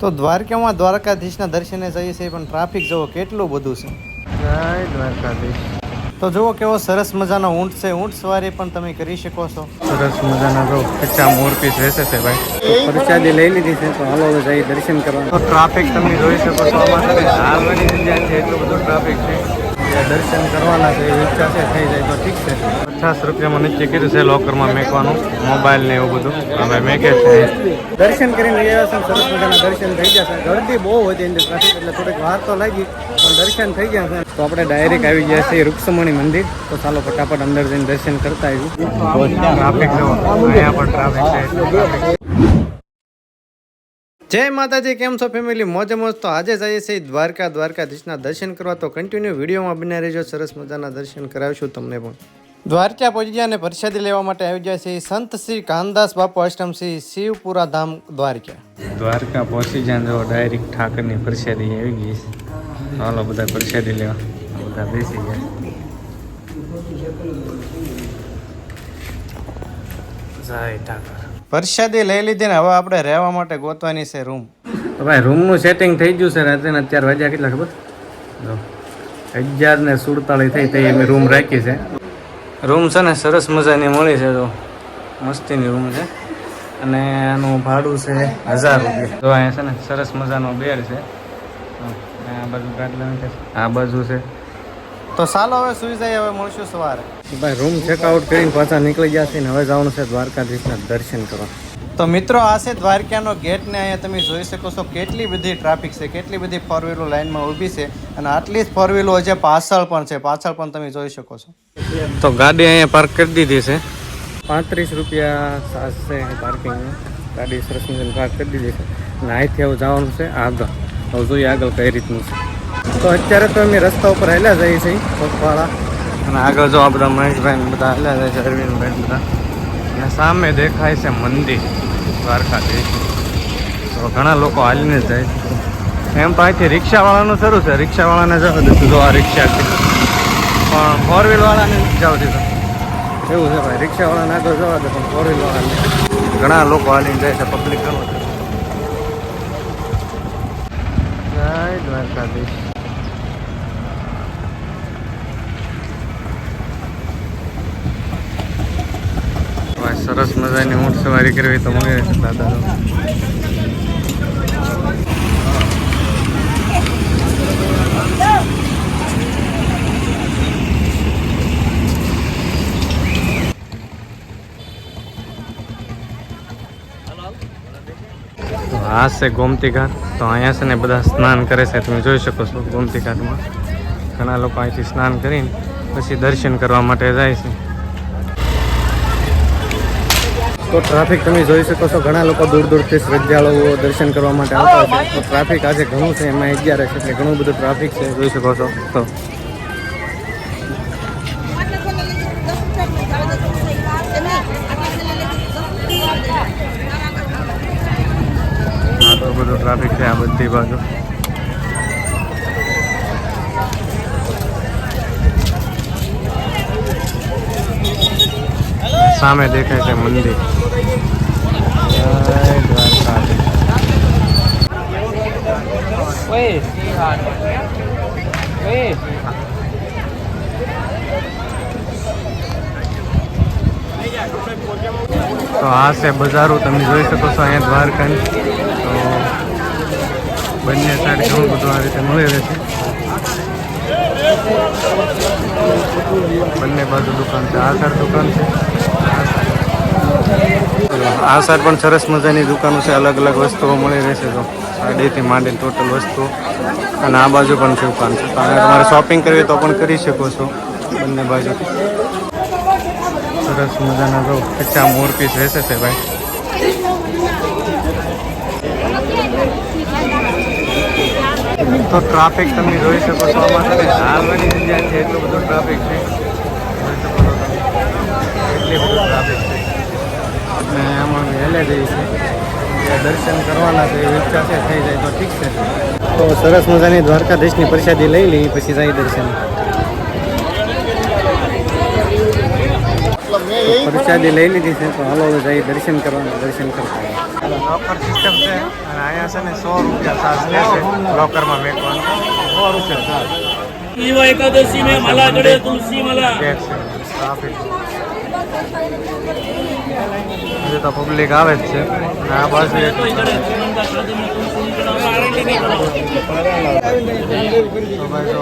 તો દ્વારકામાં દ્વારકાધીશના દર્શને જઈએ છીએ પણ ટ્રાફિક જુઓ કેટલું બધું છે. જય દ્વારકાધીશ. તો જુઓ કેવો સરસ મજાનો ઊંટ છે ઊંટ સવારી પણ તમે કરી શકો છો. સરસ મજાના જો કચ્ચા મોર પીસ વેચે છે ભાઈ પ્રસાદી લઈ લીધી છે તો હાલો હવે જઈ દર્શન કરવા. તો ટ્રાફિક તમે જોઈ શકો છો આમાં હાલવાની જગ્યા છે એટલું બધું ટ્રાફિક છે. દર્શન કરવાના છે એવી ઈચ્છા છે થઈ જાય તો ઠીક છે. પચાસ રૂપિયામાં નીચે કીધું છે લોકરમાં મેકવાનું મોબાઈલ ને એવું બધું. હવે મેકે છે. દર્શન કરીને ગયા છે સરસ મજાના દર્શન થઈ ગયા છે ગળદી બહુ વધી અંદર ટ્રાફિક એટલે થોડીક વાર તો લાગી પણ દર્શન થઈ ગયા છે તો આપણે ડાયરેક્ટ આવી ગયા છીએ રૂક્ષમણી મંદિર. તો ચાલો ફટાફટ અંદર જઈને દર્શન કરતા આવ્યું ટ્રાફિક અહીંયા પણ ટ્રાફિક છે. જય માતાજી, કેમ છો ફેમિલી મોજે મોજ તો આજે જઈએ છીએ દ્વારકા, દ્વારકાધીશના દર્શન કરવા. તો કન્ટિન્યુ વિડીયોમાં બને રહેજો, સરસ મજાના દર્શન કરાવીશું તમને પણ. દ્વારકા પહોંચી ગયા અને પ્રસાદી લેવા માટે આવી ગયા છે સંત શ્રી કાનદાસ બાપુ આશ્રમ શ્રી શિવપુરા ધામ દ્વારકા. દ્વારકા પહોંચી જાય જો ડાયરેક્ટ ઠાકરની પ્રસાદી આવી ગઈ છે. હાલો, બધા પ્રસાદી લેવા. બધા બેસી ગયા. જય ઠાકર. પ્રસાદી લઈ લીધી ને હવે આપણે રહેવા માટે ગોતવાની છે રૂમ. તો ભાઈ રૂમનું સેટિંગ થઈ ગયું છે રાત્રે અત્યારે વાગ્યા કેટલા ખબર? અગિયાર ને સુડતાળીસ થઈ થઈ અમે રૂમ રાખી છે. રૂમ છે ને સરસ મજાની મળી છે તો મસ્તીની રૂમ છે. અને આનું ભાડું છે હજાર રૂપિયા. તો અહીંયા છે ને સરસ મજાનો બેડ છે. આ બાજુ ગાડલા છે. આ બાજુ છે. તો ચાલો હવે સુઈ જાય હવે મળશું સવારે. ભાઈ રૂમ ચેકઆઉટ કરીને પાછા નીકળી ગયા છે ને હવે જવાનું છે દ્વારકાધીશના દર્શન કરવા. તો મિત્રો આ છે દ્વારકાનો ગેટ ને અહીંયા તમે જોઈ શકો છો કેટલી બધી ટ્રાફિક છે કેટલી બધી ફોર વ્હીલો લાઇનમાં ઊભી છે અને આટલી જ ફોર વ્હીલો હજી પાછળ પણ છે પાછળ પણ તમે જોઈ શકો છો. તો ગાડી અહીંયા પાર્ક કરી દીધી છે. પાંત્રીસ રૂપિયા સાસ છે પાર્કિંગ ગાડી સરસ મજાની પાર્ક કરી દીધી છે. અને અહીંથી હવે જવાનું છે આગળ. હવે જોઈએ આગળ કઈ રીતનું છે. તો અત્યારે તો અમે રસ્તા ઉપર હેલા જઈએ છીએ પગપાળા. અને આગળ જો આ બધા મહેશભાઈ બધા હાલ્યા છે, અરવિંદભાઈ બધા. અને સામે દેખાય છે મંદિર, દ્વારકાધીશ. તો ઘણા લોકો હાલીને જાય એમ તો અહીંથી રિક્ષાવાળાનું શરૂ છે. રિક્ષાવાળાને જવા દીધું જો આ રિક્ષા છે. પણ ફોર વ્હીલવાળાને જવા દીધું એવું છે ભાઈ, રિક્ષાવાળાને આગળ જવા દે, પણ ફોર વ્હીલવાળાને ઘણા લોકો હાલીને જાય છે પબ્લિક ઘણો છે જય દ્વારકાધીશ ભાઈ સરસ મજાની ઊંટ સવારી કરવી તો મળી રહેશે દાદા આ છે ગોમતી ઘાટ. તો અહીંયા છે ને બધા સ્નાન કરે છે. તમે જોઈ શકો છો ગોમતી ઘાટમાં. ઘણા લોકો અહીંથી સ્નાન કરીને પછી દર્શન કરવા માટે જાય છે. તો ટ્રાફિક તમે જોઈ શકો છો, ઘણા લોકો દૂર દૂરથી શ્રદ્ધાળુઓ દર્શન કરવા માટે આવતા છે. તો ટ્રાફિક આજે ઘણું છે, એમાં અગિયાર છે એટલે ઘણું બધું ટ્રાફિક છે, જોઈ શકો છો. તો બધું ટ્રાફિક છે આ બધી બાજુ. સામે દેખાય છે મંદિર. તો આ છે બજારો તમે જોઈ શકો છો અહીંયા દ્વારકાની. તો બંને સાઈડ ઘણું બધું આ રીતે મળી રહે છે. બંને બાજુ દુકાન છે. આ સાઈડ દુકાન છે. આ સાઈડ પણ સરસ મજાની દુકાનો છે. અલગ અલગ વસ્તુઓ મળી રહેશે તો સાડીથી માંડીને ટોટલ વસ્તુઓ. અને આ બાજુ પણ છે દુકાન છે. તમે તમારે શોપિંગ કરવી તો પણ કરી શકો છો બંને બાજુ. સરસ મજાના જો કચ્ચા મોર પીસ રહેશે છે ભાઈ તો ટ્રાફિક તમે જોઈ શકો છો. આમાં છે ને હાલવાની જગ્યા છે, એટલું બધું ટ્રાફિક છે. જોઈ શકો છો બધું ટ્રાફિક છે. અને આમાં વહેલે જઈએ ત્યાં દર્શન કરવાના છે ઈચ્છા છે, થઈ જાય તો ઠીક છે. તો સરસ મજાની દ્વારકાધીશની પ્રસાદી લઈ લઈ પછી જાય દર્શન એટલે મેં તો લઈ લીધી છે તો હાલો જઈ દર્શન કરવાનું દર્શન કરતા લોકર સિસ્ટમ છે. અને અહીંયા છે ને સો રૂપિયા સાથ લે છે લોકરમાં મેકવાનો. સો રૂપિયા ચાર્જ તો પબ્લિક આવે જ છે. આ બાજુ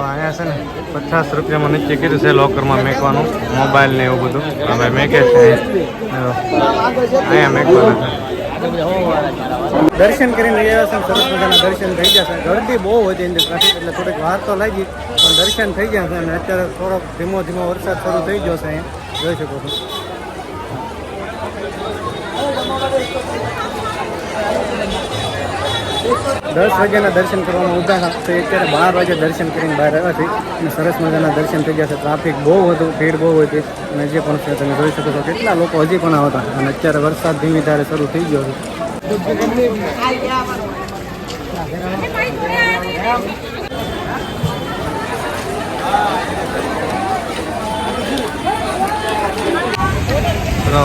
અહીંયા છે ને, પચાસ રૂપિયામાં નીચે કીધું છે લોકરમાં મેકવાનું મોબાઈલ ને એવું બધું. હવે મેકે છે અહીંયા મેકવાનું દર્શન કરીને ગયા છે સરસ મજાના દર્શન થઈ ગયા છે. ગરદી બહુ વધી એની ટ્રાફિક એટલે થોડીક વાર તો લાગી, પણ દર્શન થઈ ગયા છે અને અત્યારે થોડોક ધીમો ધીમો વરસાદ શરૂ થઈ ગયો છે અહીંયા જોઈ શકો છો. દસ વાગ્યાના દર્શન કરવામાં હતા. તો અત્યારે બાર વાગે દર્શન કરીને બહાર આવ્યા છે અને સરસ મજાના દર્શન થઈ ગયા છે. ટ્રાફિક બહુ હતું, ભીડ બહુ હતી. અને જે પણ છે, તમે જોઈ શકો છો કેટલા લોકો હજી પણ આવતા. અને અત્યારે વરસાદ ધીમી ધારે શરૂ થઈ ગયો છે.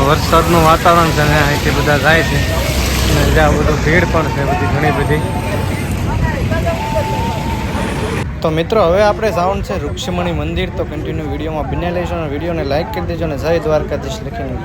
વરસાદનું વાતાવરણ છે અહીંથી બધા જાય છે. અને બધું ભીડ પણ છે બધી ઘણી બધી. તો મિત્રો, હવે આપણે સાઉન્ડ છે વૃક્ષમણી મંદિર. તો કન્ટિન્યુ વિડીયોમાં બન્યા લઈશું અને વિડીયોને લાઈક કરી દેજો અને જય દ્વારકાધીશ લખીને.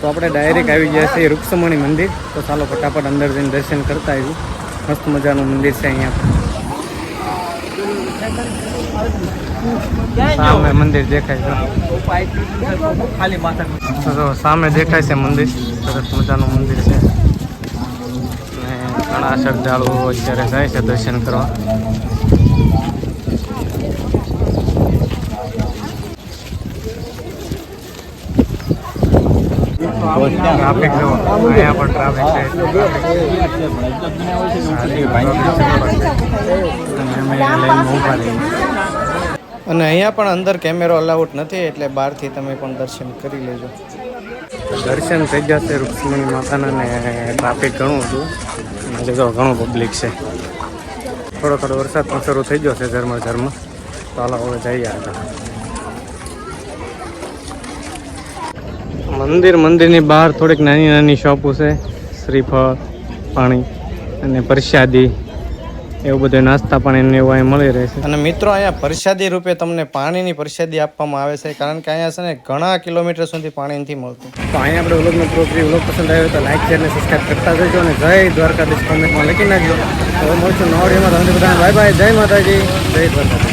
તો આપણે ડાયરેક્ટ આવી ગયા છીએ રૂક્ષમણી મંદિર. તો ચાલો ફટાફટ અંદર જઈને દર્શન કરતા આવીએ. મસ્ત મજાનું મંદિર છે અહીંયા. સામે મંદિર દેખાય છે. તો સામે દેખાય છે મંદિર. સરસ મજાનું મંદિર છે. ઘણા શ્રદ્ધાળુઓ અત્યારે જાય છે દર્શન કરવા. ટ્રાફિક જુઓ અહીંયા પણ ટ્રાફિક છે અને અહીંયા પણ અંદર કેમેરો અલાઉડ નથી, એટલે બહારથી તમે પણ દર્શન કરી લેજો. દર્શન થઈ ગયા છે રૂક્ષ્મણી માતાના ને ટ્રાફિક ઘણું હતું. અને તો ઘણું પબ્લિક છે. થોડો થોડો વરસાદ પણ શરૂ થઈ ગયો છે, ઝરમર ઝરમર. તો હાલો હવે જઈએ આગળ. મંદિર મંદિરની બહાર થોડીક નાની નાની શોપો છે. શ્રીફળ પાણી અને પ્રસાદી. એવું બધું નાસ્તા પાણી ને એવું અહીં મળી રહેશે અને મિત્રો અહીંયા પ્રસાદી રૂપે તમને પાણીની પ્રસાદી આપવામાં આવે છે કારણ કે અહીંયા છે ને ઘણા કિલોમીટર સુધી પાણી નથી મળતું. તો અહીંયા આપણે વ્લોગનો પ્રોગ્રામ વ્લોગ પસંદ આવ્યો તો લાઈક શેર અને સબસ્ક્રાઈબ કરતા જજો અને જય દ્વારકાધીશ કોમેન્ટમાં લખી નાખજો. તો હવે મળશું નવડીમાં તમને બધાને બાય બાય જય માતાજી. જય દ્વારકાધીશ.